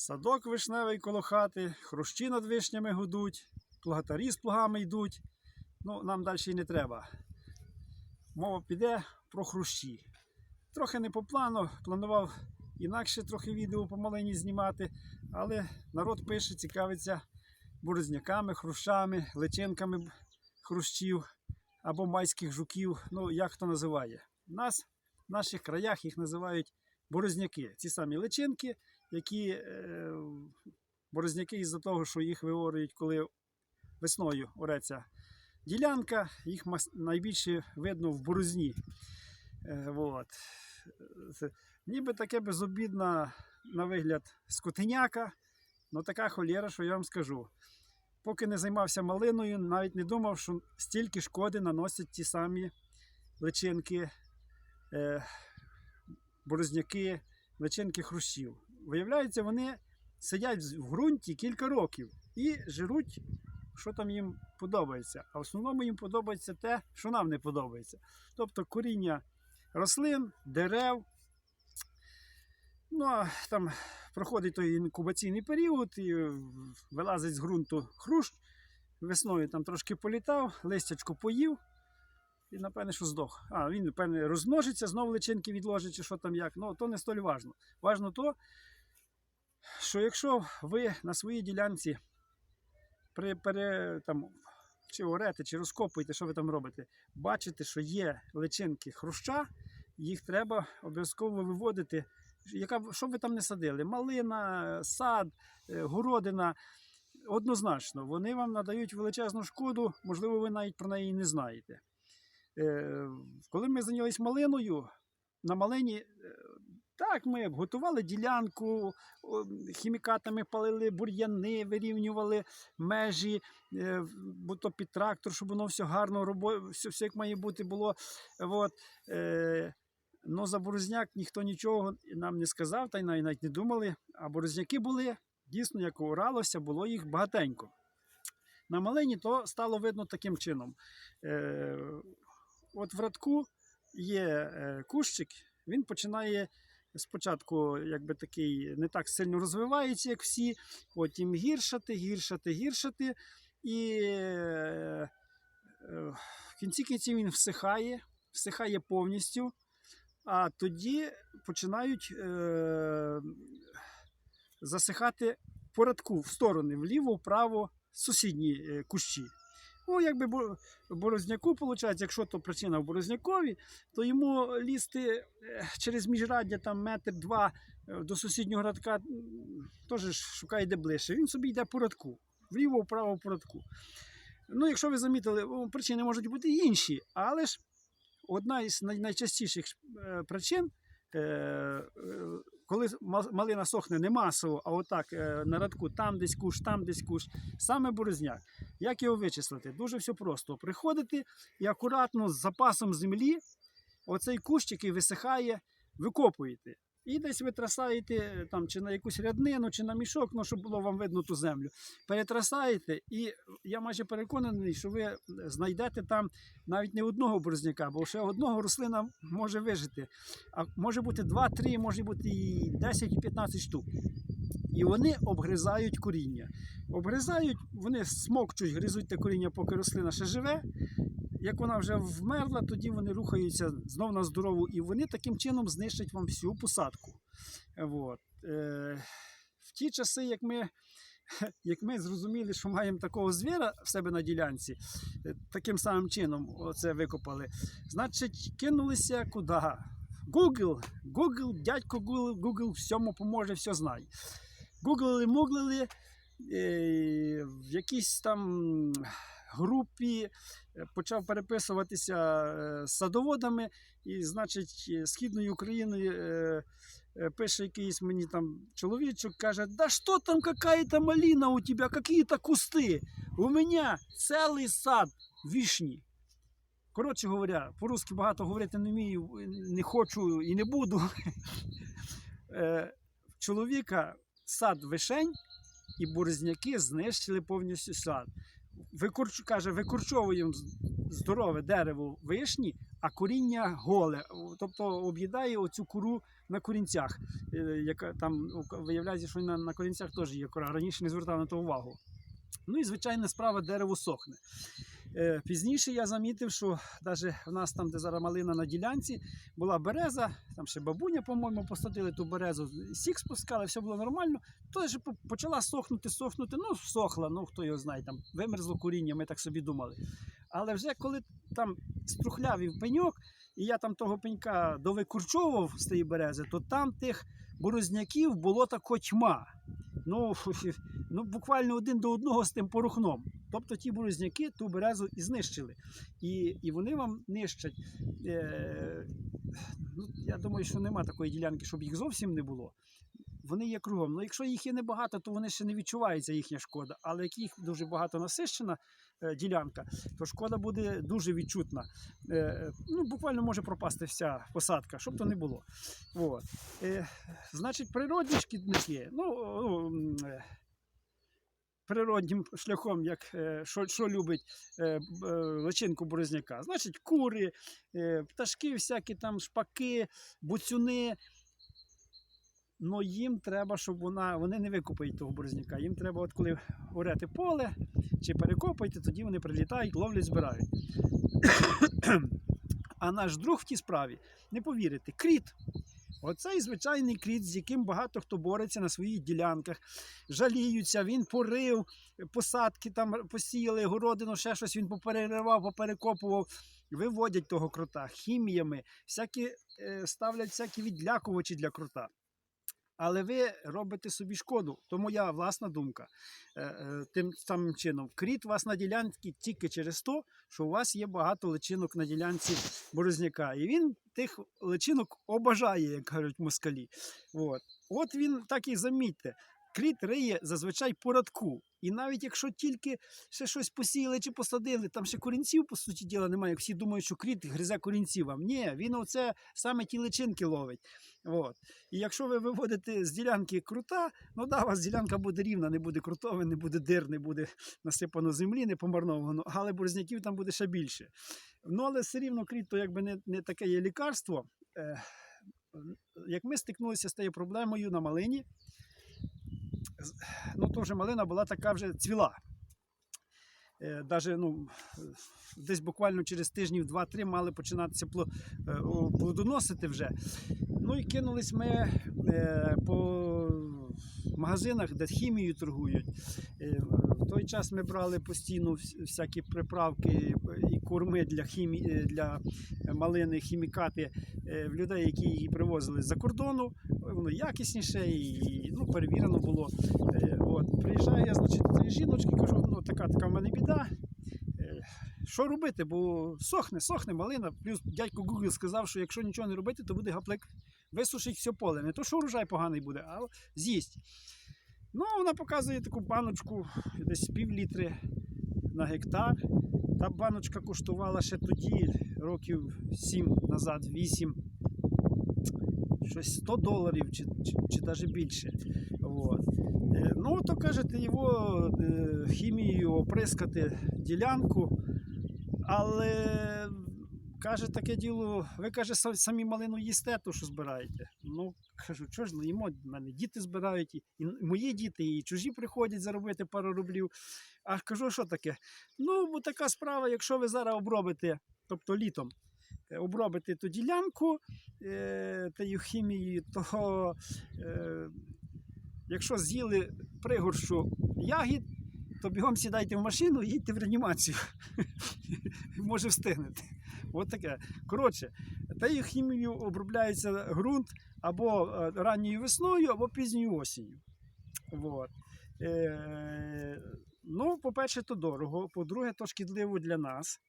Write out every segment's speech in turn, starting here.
Садок вишневий коло хати, хрущі над вишнями гудуть, плугатарі з плугами йдуть. Ну, нам далі і не треба. Мова піде про хрущі. Трохи не по плану, планував інакше трохи відео по малині знімати, але народ пише, цікавиться борозняками, хрущами, личинками хрущів або майських жуків, ну як хто називає. Нас в наших краях їх називають борозняки. Ці самі личинки, які е, борозняки із-за того, що їх виорюють, коли весною ореться ділянка, їх найбільше видно в борозні. Е, вот. Ніби таке безобідна на вигляд скотиняка, але така холєра, що я вам скажу. Поки не займався малиною, навіть не думав, що стільки шкоди наносять ті самі личинки, е, борозняки, личинки хрущів. Виявляється, вони сидять в ґрунті кілька років і жируть, що там їм подобається. А в основному їм подобається те, що нам не подобається. Тобто коріння рослин, дерев. Ну, а там проходить той інкубаційний період, і вилазить з ґрунту хрущ. Весною там трошки політав, листячко поїв. І, напевне, що здох. А, він, напевне, розмножиться, знову личинки відложить, чи що там як. Ну, то не столь важно. Важно то, що якщо ви на своїй ділянці при, пере, там, чи орете, чи розкопуєте, що ви там робите, бачите, що є личинки хруща, їх треба обов'язково виводити. Яка, що ви там не садили? Малина, сад, е, городина. Однозначно, вони вам надають величезну шкоду, можливо, ви навіть про неї не знаєте. Е, Коли ми зайнялись малиною, на малині, е, так, ми готували ділянку, хімікатами палили бур'яни, вирівнювали межі, е, бо то під трактор, щоб воно все гарно робо, все, все як має бути було. От, е, Ну, за борозняк ніхто нічого нам не сказав, та й навіть не думали. А борозняки були, дійсно, як оралося, було їх багатенько. На малині то стало видно таким чином. Е, от в радку є кущик, він починає спочатку, якби такий, не так сильно розвивається, як всі, потім гіршати, гіршати, гіршати. І е, е, в кінці кінців він всихає, всихає повністю. А тоді починають е, засихати по радку в сторони, вліво, вправо, сусідні е, кущі. Ну, якби бо- борозняку, виходить, якщо то причина в борознякові, то йому лізти е, через міжраддя там метр два е, до сусіднього радка теж шукає де ближче. Він собі йде по радку, вліво, вправо по радку. Ну, якщо ви замітили, причини можуть бути інші, але ж одна із найчастіших е, причин, коли малина сохне не масово, а отак е, на радку, там десь куш, там десь куш, саме борозняк. Як його вичислити? Дуже все просто. Приходити і акуратно з запасом землі оцей кущ, який висихає, викопуєте. І десь ви трасаєте е, там, чи на якусь ряднину, чи на мішок, ну, щоб було вам видно ту землю. Перетрасаєте, і я майже переконаний, що ви знайдете там навіть не одного борозняка, бо ще одного рослина може вижити. А може бути 2-3, може бути і 10-15 штук. І вони обгризають коріння. Обгризають, вони смокчуть, гризуть те коріння, поки рослина ще живе. Як вона вже вмерла, тоді вони рухаються знов на здорову, і вони таким чином знищать вам всю посадку. От. Е, в ті часи, як ми, як ми зрозуміли, що маємо такого звіра в себе на ділянці, е, таким самим чином оце викопали, значить, кинулися куди? Google, Google, дядько Google, Google всьому поможе, все знає. Гуглили, муглили, е, в якійсь там групі почав переписуватися е, з садоводами, і, значить, е, Східною Україною е, пише якийсь мені там чоловічок, каже, да що там какая-то малина у тебе, какие-то кусти? У мене цілий сад вишні. Коротше говоря, по-русски багато говорити не вмію, не хочу і не буду. Чоловіка сад вишень і борозняки знищили повністю сад. Викорч, каже, викорчовуємо здорове дерево вишні, а коріння голе, тобто об'їдає оцю кору на корінцях. Е, Яка там ну, виявляється, що на, на корінцях теж є кора. Раніше не звертав на то увагу. Ну і звичайна справа, дерево сохне. Е, Пізніше я замітив, що навіть в нас там, де зараз малина на ділянці, була береза, там ще бабуня, по-моєму, посадили ту березу, сік спускали, все було нормально. По- почала сохнути, сохнути. Ну, сохла, ну хто його знає, там вимерзло коріння, ми так собі думали. Але вже коли там струхлявів пеньок, і я там того пенька довикурчовував з тієї берези, то там тих борозняків було тако тьма. Ну, ну, буквально один до одного з тим порухном. Тобто ті борозняки ту березу і знищили. І, і вони вам нищать. Е, ну, я думаю, що нема такої ділянки, щоб їх зовсім не було. Вони є кругом. Ну, якщо їх є небагато, то вони ще не відчуваються їхня шкода. Але як їх дуже багато насищена е, ділянка, то шкода буде дуже відчутна. Е, ну, буквально може пропасти вся посадка, щоб то не було. От. Е, значить, природні шкідники. Ну, е, природнім шляхом, як е, що, що любить е, е, личинку борозняка. Значить, кури, пташки, всякі там шпаки, буцюни. Ну їм треба, щоб вона. Вони не викопають того борозняка. Їм треба, от коли орете поле чи перекопаєте, тоді вони прилітають, ловлять, збирають. А наш друг в тій справі, не повірите, кріт. Оцей звичайний кріт, з яким багато хто бореться на своїх ділянках, жаліються, він порив, посадки там посіяли, городину, ще щось він попереривав, поперекопував. Виводять того крота хіміями, всякі, е, ставлять всякі відлякувачі для крота. Але ви робите собі шкоду. То моя власна думка. Е, е, Тим самим чином, кріт вас на ділянці тільки через те, що у вас є багато личинок на ділянці борозняка. І він тих личинок обажає, як кажуть москалі. От, От він так і замітьте. Кріт риє зазвичай по радку. І навіть якщо тільки ще щось посіяли чи посадили, там ще корінців, по суті діла, немає. Всі думають, що кріт гризе корінців вам. Ні, він оце саме ті личинки ловить. От. І якщо ви виводите з ділянки крута, ну да, у вас ділянка буде рівна, не буде крутове, не буде дир, не буде насипано землі, не помарновано, але борзняків там буде ще більше. Ну, але все рівно кріт, то якби не, не таке є лікарство. Як ми стикнулися з тією проблемою на малині, ну то вже малина була така вже цвіла. Е, Даже, ну, десь буквально через тижнів 2-3 мали починатися е, плодоносити вже. Ну і кинулись ми е, по магазинах, де хімією торгують. Е, в той час ми брали постійно всякі приправки і корми для, хімі... е, для малини, хімікати е, в людей, які її привозили з-за кордону. Воно якісніше і ну, перевірено було. От, приїжджаю я, значить, до жіночки, кажу, ну така така в мене біда. Що робити? Бо сохне, сохне малина. Плюс дядько Google сказав, що якщо нічого не робити, то буде гаплик висушить все поле. Не то, що урожай поганий буде, а з'їсть. Ну, вона показує таку баночку, десь пів літри на гектар. Та баночка коштувала ще тоді, років 7 назад, 8, щось 100 доларів чи, чи, чи навіть більше. От. Е, Ну, то кажете, його е, хімією оприскати ділянку, але каже таке діло, ви каже, самі малину їсте, то що збираєте. Ну, кажу, що ж, їмо, в мене діти збирають, і, і мої діти, і чужі приходять заробити пару рублів. А кажу, що таке? Ну, бо така справа, якщо ви зараз обробите, тобто літом, е, обробите ту ділянку е, тією хімією, то е, якщо з'їли пригоршу ягід, то бігом сідайте в машину і їдьте в реанімацію. Може встигнете. От таке. Коротше, тією хімією обробляється ґрунт або е, ранньою весною, або пізньою осінню. Вот. Е, ну, по-перше, то дорого. По-друге, то шкідливо для нас.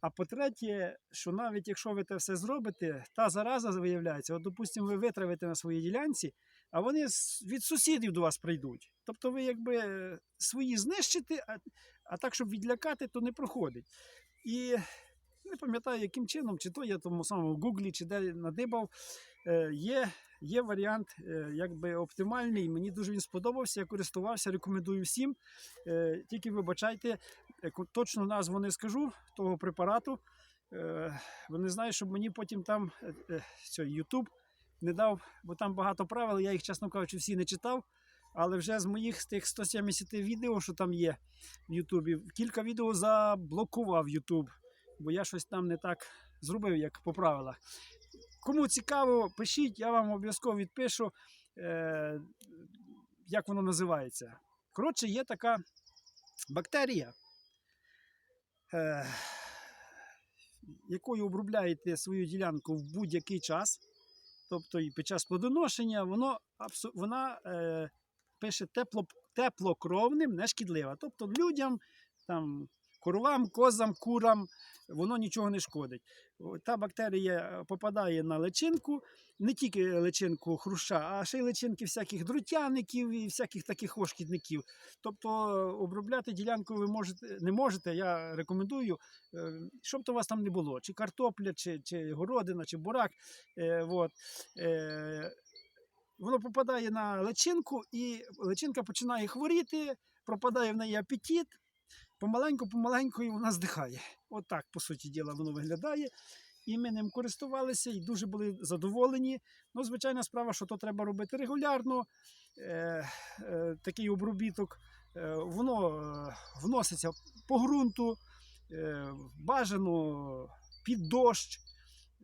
А по-третє, що навіть якщо ви це все зробите, та зараза виявляється, от, допустимо, ви витравите на своїй ділянці, а вони від сусідів до вас прийдуть. Тобто ви якби е, свої знищите, а, а так, щоб відлякати, то не проходить. І не пам'ятаю, яким чином, чи то я тому самому Гуглі, чи де надибав, е, є, є варіант е, якби оптимальний. Мені дуже він сподобався, я користувався, рекомендую всім. Е, Тільки вибачайте, точну назву не скажу того препарату. Бо не щоб мені потім там YouTube не дав, бо там багато правил, я їх, чесно кажучи, всі не читав. Але вже з моїх з тих 170 відео, що там є в Ютубі, кілька відео заблокував Ютуб, бо я щось там не так зробив, як по правилах. Кому цікаво, пишіть, я вам обов'язково відпишу, е, як воно називається. Коротше, є така бактерія, е, якою обробляєте свою ділянку в будь-який час, тобто і під час плодоношення, воно, вона е, пише тепло, теплокровним, не шкідлива. Тобто людям, там, коровам, козам, курам воно нічого не шкодить. Та бактерія попадає на личинку, не тільки личинку хруща, а ще й личинки всяких друтяників і всяких таких ошкідників. Тобто обробляти ділянку ви можете, не можете, я рекомендую, е, щоб то у вас там не було, чи картопля, чи, чи городина, чи бурак. Е, от. Е, воно попадає на личинку, і личинка починає хворіти, пропадає в неї апетит. Помаленьку, помаленьку і вона здихає. Отак, по суті діла, воно виглядає. І ми ним користувалися і дуже були задоволені. Ну, звичайна справа, що то треба робити регулярно. Е, е, такий обробіток. Е, воно е, вноситься по ґрунту, е, бажано під дощ.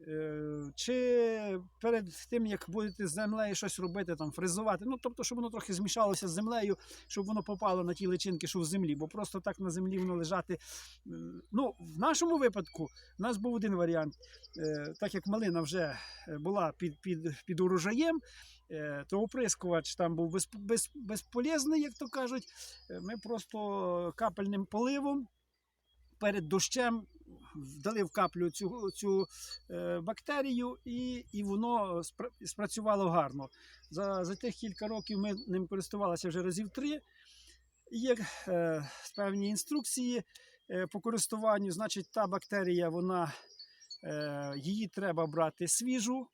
Е, Чи перед тим, як будете з землею щось робити, там фрезувати, ну тобто, щоб воно трохи змішалося з землею, щоб воно попало на ті личинки, що в землі, бо просто так на землі воно лежати. Ну, в нашому випадку в нас був один варіант. Е, Так як малина вже е, була під, під, під урожаєм, то оприскувач там був без, без, безполезний, як то кажуть. Ми просто капельним поливом перед дощем вдали в каплю цю, цю е, бактерію, і, і воно спрацювало гарно. За, за тих кілька років ми ним користувалися вже разів три. Є е, певні інструкції е, по користуванню. Значить, та бактерія, вона, е, її треба брати свіжу,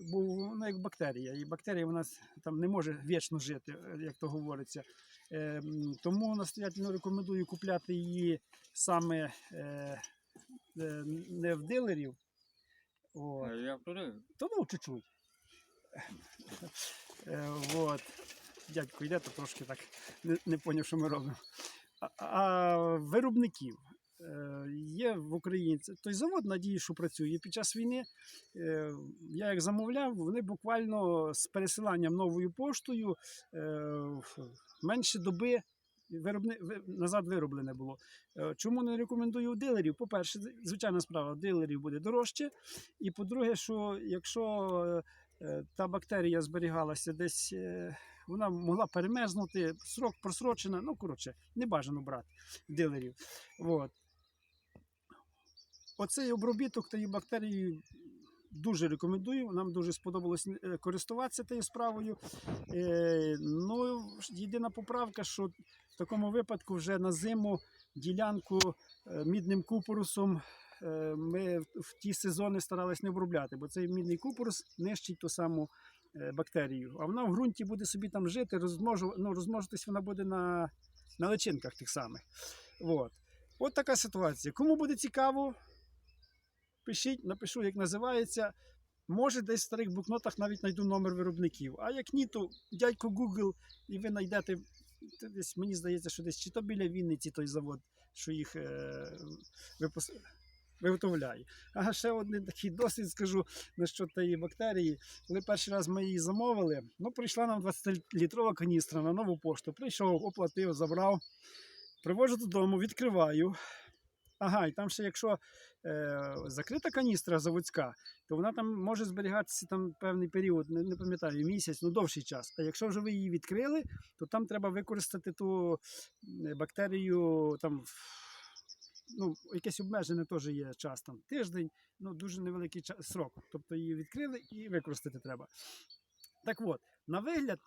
бо вона як бактерія. І бактерія вона там не може вічно жити, як то говориться. Е, м, тому настоятельно рекомендую купляти її саме е, е, не в дилерів. От. Я туди. То ну чуть-чуть. Е, вот. Дядько йде, то трошки так не, не поняв, що ми робимо. А, а виробників е, є в Україні це- той завод, надію, що працює під час війни. Е, я як замовляв, вони буквально з пересиланням новою поштою е, менше доби. Виробни... ви- назад вироблене було. Е, Чому не рекомендую дилерів? По-перше, звичайна справа, дилерів буде дорожче. І по-друге, що якщо е, е, та бактерія зберігалася десь, вона могла перемерзнути, срок просрочена, ну коротше, не бажано брати дилерів. От. Оцей обробіток тією бактерією дуже рекомендую. Нам дуже сподобалось е, користуватися тією справою. Е, ну, єдина поправка, що в такому випадку вже на зиму ділянку е, мідним купорусом ми в- ті сезони старались не обробляти, бо цей мідний купорус нищить ту саму бактерію. А вона в ґрунті буде собі там жити, розмножу, ну, розмножитись вона буде на, на личинках тих самих. От. От така ситуація. Кому буде цікаво, пишіть, напишу, як називається. Може, десь в старих блокнотах навіть знайду номер виробників. А як ні, то дядько Google, і ви знайдете десь, мені здається, що десь чи то біля Вінниці той завод, що їх е, випус... виготовляє. А ще один такий досвід скажу насчет тієї бактерії. Коли перший раз ми її замовили, ну прийшла нам 20-літрова каністра на нову пошту. Прийшов, оплатив, забрав. Привожу додому, відкриваю. Ага, і там ще якщо е, закрита каністра заводська, то вона там може зберігатися там певний період, не, не пам'ятаю, місяць, ну довший час. А якщо вже ви її відкрили, то там треба використати ту бактерію там. Ну, якесь обмежене теж є час, там тиждень, ну дуже невеликий час, срок. Тобто її відкрили і використати треба. Так от, на вигляд,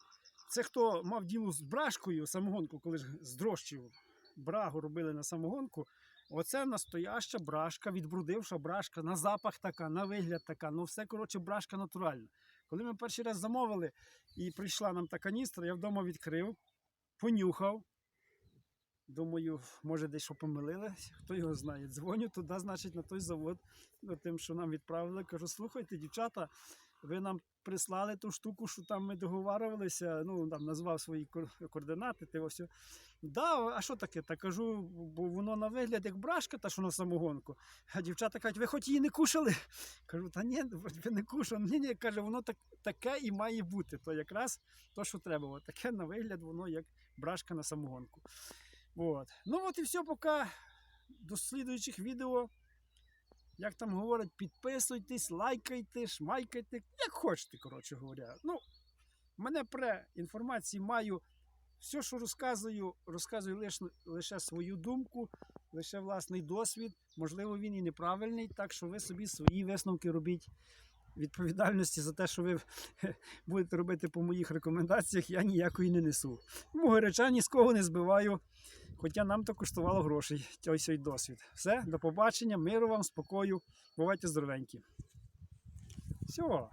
це хто мав діло з брашкою, самогонку, коли ж з дрожчів брагу робили на самогонку. Оце настояща брашка, відбрудивша брашка, на запах така, на вигляд така. Ну все, коротше, брашка натуральна. Коли ми перший раз замовили і прийшла нам та каністра, я вдома відкрив, понюхав. Думаю, може десь що помилились, хто його знає. Дзвоню туди, значить, на той завод, тим, що нам відправили. Кажу, слухайте, дівчата, ви нам прислали ту штуку, що там ми договарювалися, ну там назвав свої координати, ти ось. Да, а що таке? Та кажу, бо воно на вигляд як брашка, та що на самогонку. А дівчата кажуть, ви хоч її не кушали? Кажу, та ні, ви не кушали. Ні, ні, каже, воно так, таке і має бути. То якраз то, що треба. От таке на вигляд, воно як брашка на самогонку. От. Ну от і все, поки до слідуючих відео. Як там говорять, підписуйтесь, лайкайте, шмайкайте, як хочете, коротше говоря. Ну, мене пре інформації маю. Все, що розказую, розказую лише, лише свою думку, лише власний досвід. Можливо, він і неправильний, так що ви собі свої висновки робіть. Відповідальності за те, що ви будете робити по моїх рекомендаціях, я ніякої не несу. Мого реча ні з кого не збиваю, хоча нам то коштувало грошей, той свій досвід. Все, до побачення, миру вам, спокою, бувайте здоровенькі. Все.